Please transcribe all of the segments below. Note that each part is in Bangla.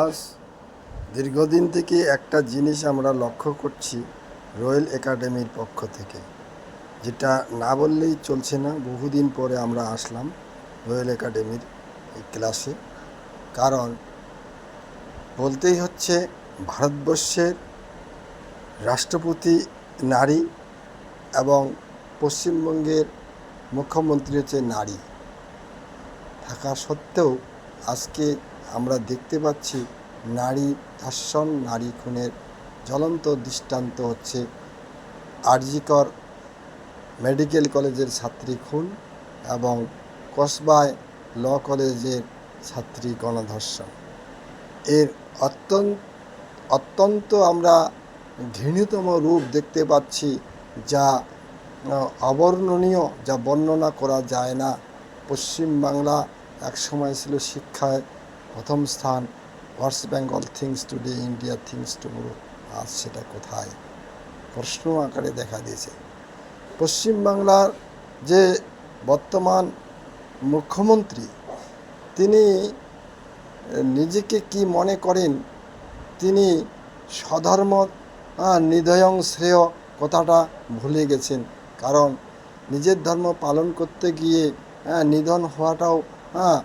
আজ দীর্ঘদিন থেকে একটা জিনিস আমরা লক্ষ্য করছি রয়্যাল একাডেমির পক্ষ থেকে, যেটা না বললেই চলছে না। বহুদিন পরে আমরা আসলাম রয়্যাল একাডেমির এই ক্লাসে। কারণ বলতেই হচ্ছে, ভারতবর্ষের রাষ্ট্রপতি নারী এবং পশ্চিমবঙ্গের মুখ্যমন্ত্রী হচ্ছে নারী। থাকা সত্ত্বেও আজকে আমরা দেখতে পাচ্ছি নারী ধর্ষণ, নারী খুনের জ্বলন্ত দৃষ্টান্ত হচ্ছে আরজিকর মেডিকেল কলেজের ছাত্রী খুন এবং কসবায় ল কলেজের ছাত্রী গণধর্ষণ। এর অত্যন্ত অত্যন্ত আমরা ঘৃণিতম রূপ দেখতে পাচ্ছি যা অবর্ণনীয়, যা বর্ণনা করা যায় না। পশ্চিমবাংলা একসময় ছিল শিক্ষায় প্রথম স্থান West Bengal thinks today India thinks tomorrow আজ সেটা কোথায়? প্রশ্ন আকারে দেখা দিয়েছে। পশ্চিমবাংলার যে বর্তমান মুখ্যমন্ত্রী তিনি নিজেকে কি মনে করেন? তিনি স্বধর্ম আহ, নিধয়ং শ্রেয় কথাটা ভুলে গেছেন। কারণ নিজের ধর্ম পালন করতে গিয়ে নিধন হওয়াটাও হ্যাঁ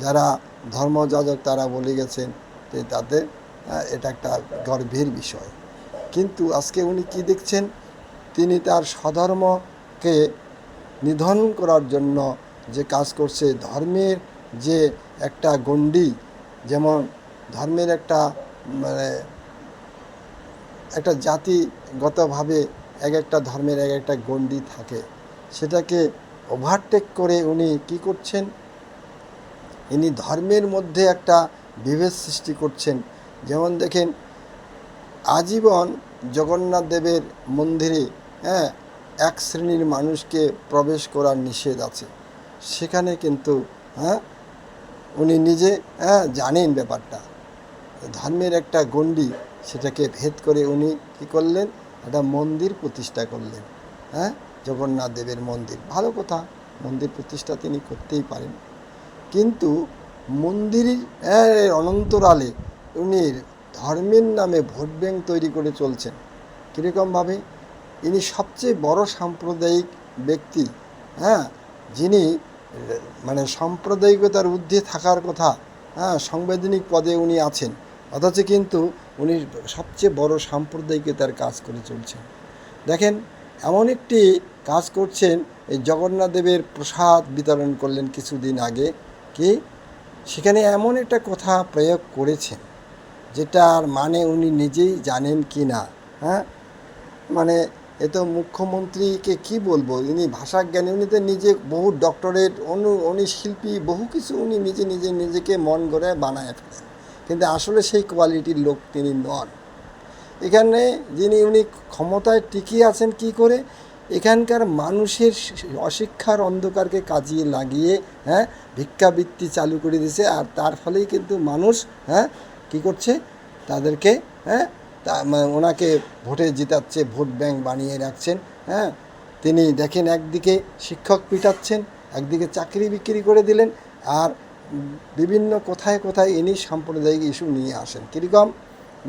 যারা ধর্মযাজক তারা বলে গেছেন যে হ্যাঁ, এটা একটা গর্বের বিষয়। কিন্তু আজকে উনি কি দেখছেন? তিনি তার স্বধর্মকে নিধন করার জন্য যে কাজ করছে ধর্মের যে একটা গণ্ডি যেমন ধর্মের একটা মানে একটা জাতিগতভাবে এক একটা ধর্মের এক একটা গণ্ডি থাকে সেটাকে ওভারটেক করে উনি কি করছেন? ইনি ধর্মের মধ্যে একটা বিভেদ সৃষ্টি করছেন। যেমন দেখেন, আজীবন জগন্নাথ দেবের মন্দিরে হ্যাঁ এক শ্রেণির মানুষকে প্রবেশ করার নিষেধ আছে। সেখানে কিন্তু হ্যাঁ উনি নিজে হ্যাঁ জানেন ব্যাপারটা। ধর্মের একটা গণ্ডি, সেটাকে ভেদ করে উনি কী করলেন? একটা মন্দির প্রতিষ্ঠা করলেন হ্যাঁ জগন্নাথ দেবের মন্দির। ভালো কথা, মন্দির প্রতিষ্ঠা তিনি করতেই পারেন। কিন্তু মন্দিরের এর অনন্তরালে উনি ধর্মের নামে ভোট ব্যাংক তৈরি করে চলছেন। কীরকমভাবে? ইনি সবচেয়ে বড় সাম্প্রদায়িক ব্যক্তি হ্যাঁ যিনি মানে সাম্প্রদায়িকতার ঊর্ধ্বে থাকার কথা হ্যাঁ সাংবিধানিক পদে উনি আছেন। অথচ কিন্তু উনি সবচেয়ে বড় সাম্প্রদায়িকতার কাজ করে চলছেন। দেখেন, এমন একটি কাজ করছেন, এই জগন্নাথ দেবের প্রসাদ বিতরণ করলেন কিছুদিন আগে। কি? সেখানে এমন একটা কথা প্রয়োগ করেছেন, যেটার মানে উনি নিজেই জানেন কি না হ্যাঁ? মানে এ তো মুখ্যমন্ত্রীকে কি বলব? উনি ভাষাজ্ঞানী, উনি তো নিজে বহু ডক্টরেট, অনু, উনি শিল্পী, বহু কিছু উনি নিজে নিজে, নিজেকে মন করে বানায় ফেলেন। কিন্তু আসলে সেই কোয়ালিটির লোক তিনি নন। এখানে যিনি, উনি ক্ষমতায় টিকিয়ে আছেন কি করে? এখানকার মানুষের অশিক্ষার অন্ধকারকে কাজিয়ে লাগিয়ে হ্যাঁ ভিক্ষাবৃত্তি চালু করে দিয়েছে। আর তার ফলেই কিন্তু মানুষ হ্যাঁ কী করছে? তাদেরকে হ্যাঁ তা ওনাকে ভোটে জিতাচ্ছে, ভোট ব্যাংক বানিয়ে রাখছেন হ্যাঁ। তিনি দেখেন একদিকে শিক্ষক পিটাচ্ছেন, একদিকে চাকরি বিক্রি করে দিলেন, আর বিভিন্ন কোথায় কোথায় ইনি সাম্প্রদায়িক ইস্যু নিয়ে আসেন। কীরকম?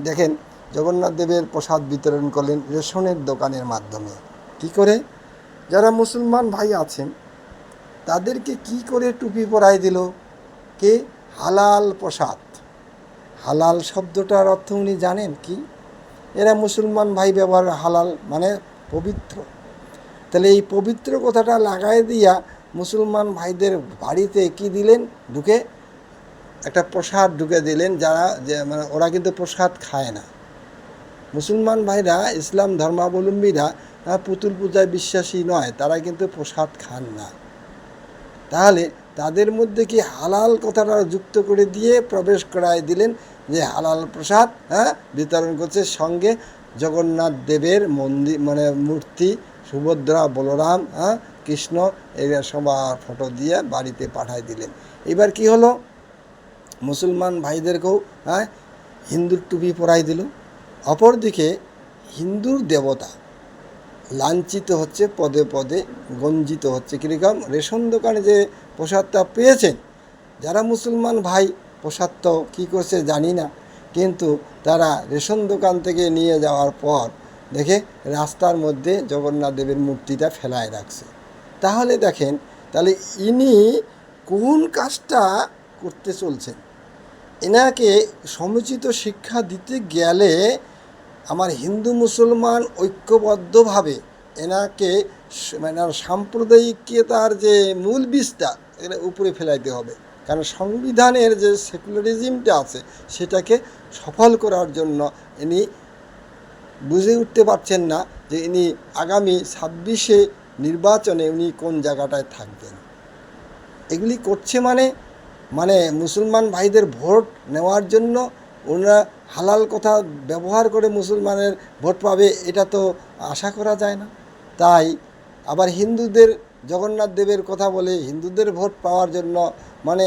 দেখেন, জগন্নাথ দেবের প্রসাদ বিতরণ করলেন রেশনের দোকানের মাধ্যমে। কি করে? যারা মুসলমান ভাই আছেন, তাদেরকে কি করে টুপি পরাই দিল? কে? হালাল প্রসাদ। হালাল শব্দটার অর্থ উনি জানেন কি? এরা মুসলমান ভাই ব্যবহার হালাল মানে পবিত্র। তাহলে এই পবিত্র কথাটা লাগাই দিয়া মুসলমান ভাইদের বাড়িতে কি দিলেন? ঢুকে একটা প্রসাদ ঢুকে দিলেন যারা যে মানে ওরা কিন্তু প্রসাদ খায় না। মুসলমান ভাইরা, ইসলাম ধর্মাবলম্বীরা পুতুল পূজায় বিশ্বাসী নয়, তারা কিন্তু প্রসাদ খান না। তাহলে তাদের মধ্যে কি হালাল কথাটা যুক্ত করে দিয়ে প্রবেশ করায় দিলেন যে হালাল প্রসাদ হ্যাঁ বিতরণ করছে সঙ্গে জগন্নাথ দেবের মন্দির মানে মূর্তি, সুভদ্রা, বলরাম হ্যাঁ কৃষ্ণ, এরা সবার ফটো দিয়ে বাড়িতে পাঠায় দিলেন। এবার কি হলো? মুসলমান ভাইদেরকেও হ্যাঁ হিন্দুর টুপি পরাই দিল। অপরদিকে হিন্দুর দেবতা লাঞ্ছিত হচ্ছে, পদে পদে গঞ্জিত হচ্ছে। কীরকম? রেশন দোকানে যে প্রসাদটা পেয়েছেন, যারা মুসলমান ভাই, প্রসাদ তো কী করছে জানি না, কিন্তু তারা রেশন দোকান থেকে নিয়ে যাওয়ার পর দেখে রাস্তার মধ্যে জগন্নাথ দেবের মূর্তিটা ফেলায় রাখছে। তাহলে দেখেন, তাহলে ইনি কোন কাজটা করতে চলছেন? এনাকে সমুচিত শিক্ষা দিতে গেলে আমার হিন্দু মুসলমান ঐক্যবদ্ধভাবে এনাকে মানে সাম্প্রদায়িকতার যে মূল বীজটা এটা উপরে ফেলাইতে হবে। কারণ সংবিধানের যে সেকুলারিজমটা আছে, সেটাকে সফল করার জন্য ইনি বুঝে উঠতে পারছেন না যে ইনি আগামী ছাব্বিশে নির্বাচনে উনি কোন জায়গাটায় থাকবেন। এগুলি করছে মানে মানে মুসলমান ভাইদের ভোট নেওয়ার জন্য ওনারা হালাল কথা ব্যবহার করে মুসলমানের ভোট পাবে, এটা তো আশা করা যায় না। তাই আবার হিন্দুদের, জগন্নাথ দেবের কথা বলে হিন্দুদের ভোট পাওয়ার জন্য মানে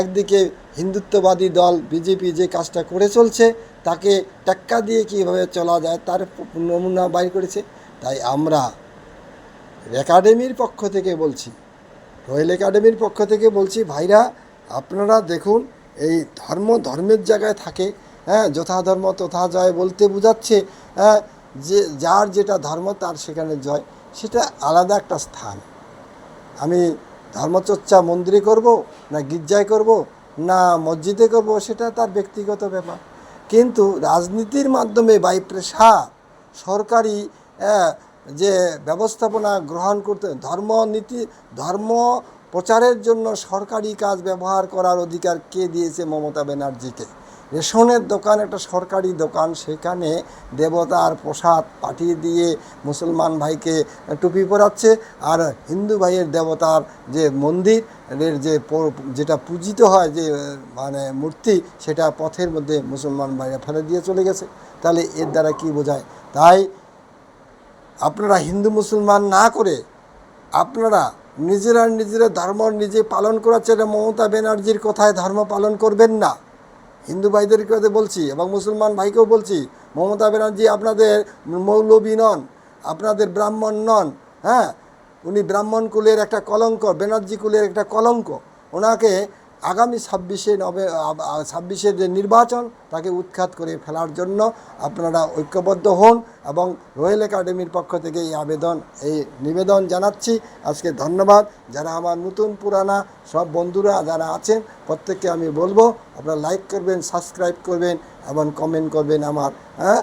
একদিকে হিন্দুত্ববাদী দল, বিজেপি যে কাজটা করে চলছে, তাকে টাক্কা দিয়ে কীভাবে চলা যায় তার নমুনা বাইর করেছে। তাই আমরা একাডেমির পক্ষ থেকে বলছি রয়্যাল একাডেমির পক্ষ থেকে বলছি, ভাইরা, আপনারা দেখুন এই ধর্ম ধর্মের জায়গায় থাকে হ্যাঁ যথা ধর্ম তথা জয় বলতে বোঝাচ্ছে হ্যাঁ যে যার যেটা ধর্ম তার সেখানে জয় সেটা আলাদা একটা স্থান। আমি ধর্মচর্চা মন্দিরে করব না গির্জায় করব না মসজিদে করব সেটা তার ব্যক্তিগত ব্যাপার। কিন্তু রাজনীতির মাধ্যমে বাই প্রেশার সরকারি আহ, যে ব্যবস্থাপনা গ্রহণ করতে ধর্মনীতি ধর্ম প্রচারের জন্য সরকারি কাজ ব্যবহার করার অধিকার কে দিয়েছে মমতা ব্যানার্জিকে? রেশনের দোকান, একটা সরকারি দোকান, সেখানে দেবতার প্রসাদ পাঠিয়ে দিয়ে মুসলমান ভাইকে টুপি পরাচ্ছে আর হিন্দু ভাইয়ের দেবতার যে মন্দির এর যে যেটা পূজিত হয়, যে মানে মূর্তি, সেটা পথের মধ্যে মুসলমান ভাইরা ফেলে দিয়ে চলে গেছে। তাহলে এর দ্বারা কি বোঝায়? তাই আপনারা হিন্দু মুসলমান না করে আপনারা নিজেরা নিজেরা ধর্ম নিজে পালন করার চেয়ে মমতা ব্যানার্জির কথায় ধর্ম পালন করবেন না। হিন্দু ভাইদের কথা বলছি এবং মুসলমান ভাইকেও বলছি, মমতা ব্যানার্জি আপনাদের মৌলবী নন, আপনাদের ব্রাহ্মণ নন হ্যাঁ? উনি ব্রাহ্মণ কুলের একটা কলঙ্ক, ব্যানার্জি কুলের একটা কলঙ্ক। ওনাকে আগামী ছাব্বিশে নভে ছাব্বিশের যে নির্বাচন, তাকে উৎখাত করে ফেলার জন্য আপনারা ঐক্যবদ্ধ হন এবং রয়্যাল একাডেমির পক্ষ থেকে এই আবেদন, এই নিবেদন জানাচ্ছি। আজকে ধন্যবাদ। যারা আমার নতুন পুরানা সব বন্ধুরা যারা আছেন, প্রত্যেককে আমি বলব, আপনারা লাইক করবেন, সাবস্ক্রাইব করবেন এবং কমেন্ট করবেন আমার হ্যাঁ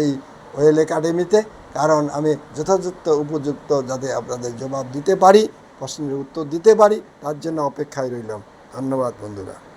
এই ওয়েল একাডেমিতে। কারণ আমি যথাযথ উপযুক্ত যাতে আপনাদের জবাব দিতে পারি, প্রশ্নের উত্তর দিতে পারি, তার জন্য অপেক্ষায় রইলাম। ধন্যবাদ বন্ধুরা।